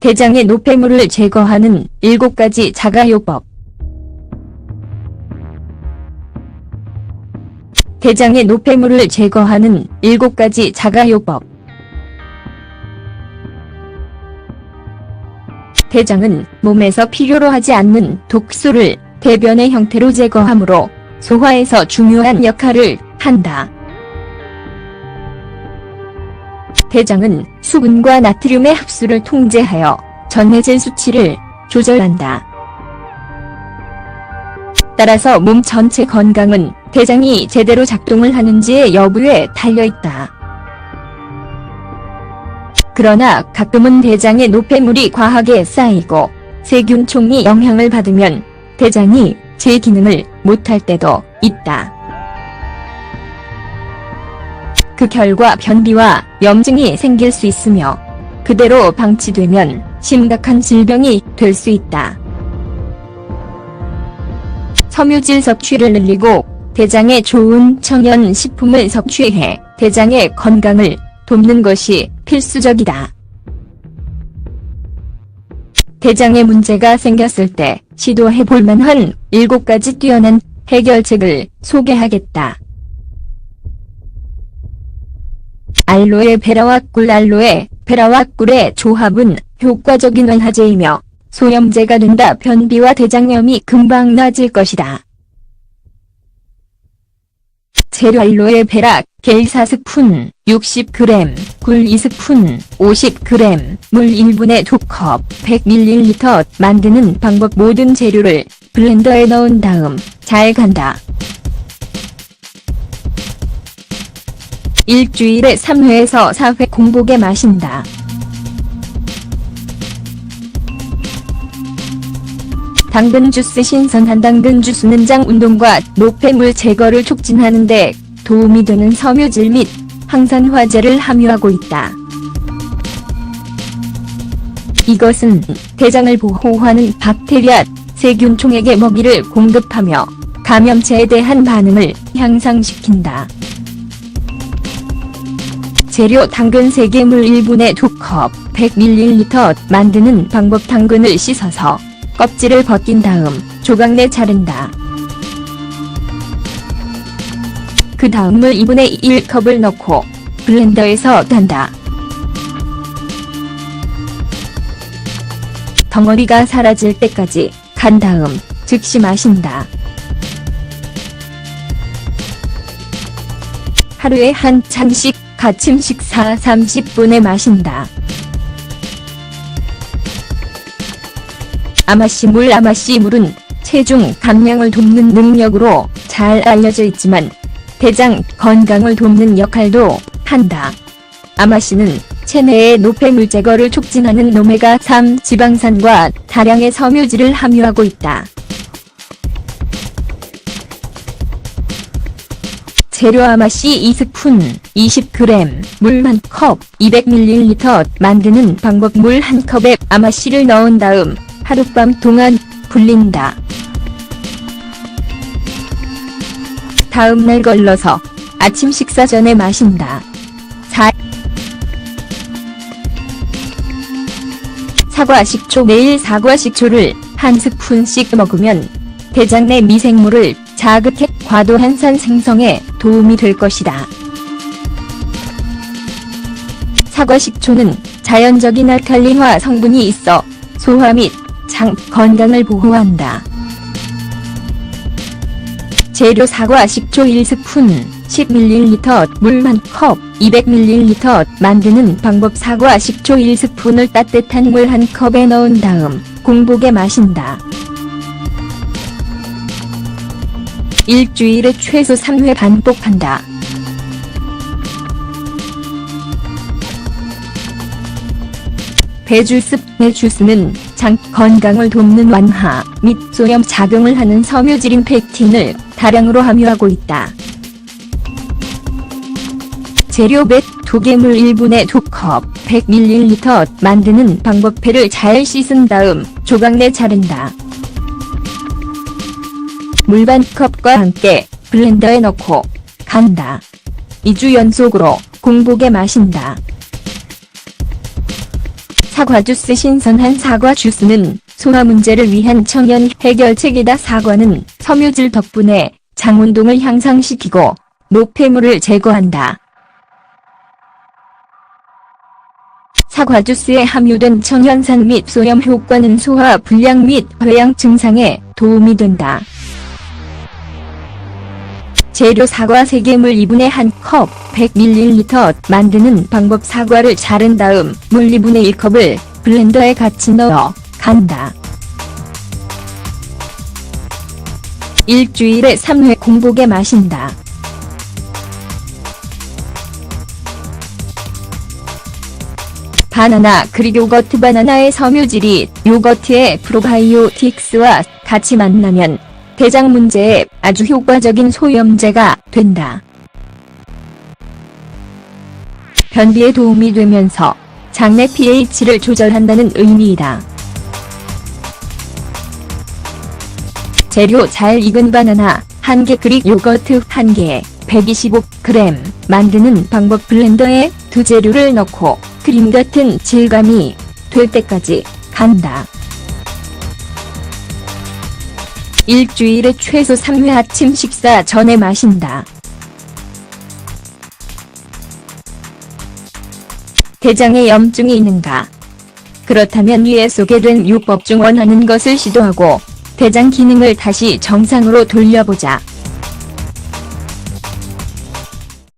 대장의 노폐물을 제거하는 7가지 자가요법. 대장의 노폐물을 제거하는 7가지 자가요법. 대장은 몸에서 필요로 하지 않는 독소를 대변의 형태로 제거하므로 소화에서 중요한 역할을 한다. 대장은 수분과 나트륨의 흡수를 통제하여 전해질 수치를 조절한다. 따라서 몸 전체 건강은 대장이 제대로 작동을 하는지의 여부에 달려있다. 그러나 가끔은 대장의 노폐물이 과하게 쌓이고 세균총이 영향을 받으면 대장이 제 기능을 못할 때도 있다. 그 결과 변비와 염증이 생길 수 있으며 그대로 방치되면 심각한 질병이 될 수 있다. 섬유질 섭취를 늘리고 대장에 좋은 천연 식품을 섭취해 대장의 건강을 돕는 것이 필수적이다. 대장에 문제가 생겼을 때 시도해 볼 만한 7가지 뛰어난 해결책을 소개하겠다. 알로에 베라와 꿀 알로에 베라와 꿀의 조합은 효과적인 원화제이며 소염제가 된다 변비와 대장염이 금방 나아질 것이다. 재료 알로에 베라 겔 4스푼 60g 꿀 2스푼 50g 물 1분의 2컵 100ml 만드는 방법 모든 재료를 블렌더에 넣은 다음 잘 간다. 일주일에 3회에서 4회 공복에 마신다. 당근 주스 신선한 당근 주스는 장 운동과 노폐물 제거를 촉진하는 데 도움이 되는 섬유질 및 항산화제를 함유하고 있다. 이것은 대장을 보호하는 박테리아, 세균총에게 먹이를 공급하며 감염체에 대한 반응을 향상시킨다. 재료 당근 3개 물 1분의 2컵 100ml 만드는 방법 당근을 씻어서 껍질을 벗긴 다음 조각 내 자른다. 그 다음 물 2분의 1컵을 넣고 블렌더에서 단다. 덩어리가 사라질 때까지 간 다음 즉시 마신다. 하루에 한 잔씩 아침 식사 30분에 마신다. 아마씨 물 아마씨 물은 체중 감량을 돕는 능력으로 잘 알려져 있지만 대장 건강을 돕는 역할도 한다. 아마씨는 체내의 노폐물 제거를 촉진하는 오메가3 지방산과 다량의 섬유질을 함유하고 있다. 재료 아마씨 2스푼, 20g, 물 1컵, 200ml 만드는 방법 물 1컵에 아마씨를 넣은 다음 하룻밤 동안 불린다. 다음날 걸러서 아침 식사 전에 마신다. 4. 사과 식초 매일 사과 식초를 한 스푼씩 먹으면 대장 내 미생물을 자극해 과도한 산 생성에 도움이 될 것이다. 사과 식초는 자연적인 알칼리화 성분이 있어 소화 및 장 건강을 보호한다. 재료 사과 식초 1스푼, 10ml, 물 1컵, 200ml 만드는 방법 사과 식초 1스푼을 따뜻한 물 1컵에 넣은 다음 공복에 마신다. 일주일에 최소 3회 반복한다. 배주스 배주스는 장 건강을 돕는 완화 및 소염 작용을 하는 섬유질인 펙틴을 다량으로 함유하고 있다. 재료 뱃 도개물 1분의 2컵 100ml 만드는 방법 배를 잘 씻은 다음 조각 내 자른다. 물반 컵과 함께 블렌더에 넣고 간다. 2주 연속으로 공복에 마신다. 사과 주스 신선한 사과 주스는 소화 문제를 위한 청연 해결책이다. 사과는 섬유질 덕분에 장 운동을 향상시키고 노폐물을 제거한다. 사과 주스에 함유된 청연산 및 소염 효과는 소화 불량 및 회양 증상에 도움이 된다. 재료 사과 3개물 2분의 1컵 100ml 만드는 방법 사과를 자른 다음 물 2분의 1컵을 블렌더에 같이 넣어 간다. 일주일에 3회 공복에 마신다. 바나나 그릭 요거트 바나나의 섬유질이 요거트의 프로바이오틱스와 같이 만나면 대장 문제에 아주 효과적인 소염제가 된다. 변비에 도움이 되면서 장내 pH를 조절한다는 의미이다. 재료 잘 익은 바나나 1개 그릭 요거트 1개 125g 만드는 방법 블렌더에 두 재료를 넣고 크림 같은 질감이 될 때까지 간다. 일주일에 최소 3회 아침 식사 전에 마신다. 대장에 염증이 있는가? 그렇다면 위에 소개된 요법 중 원하는 것을 시도하고 대장 기능을 다시 정상으로 돌려보자.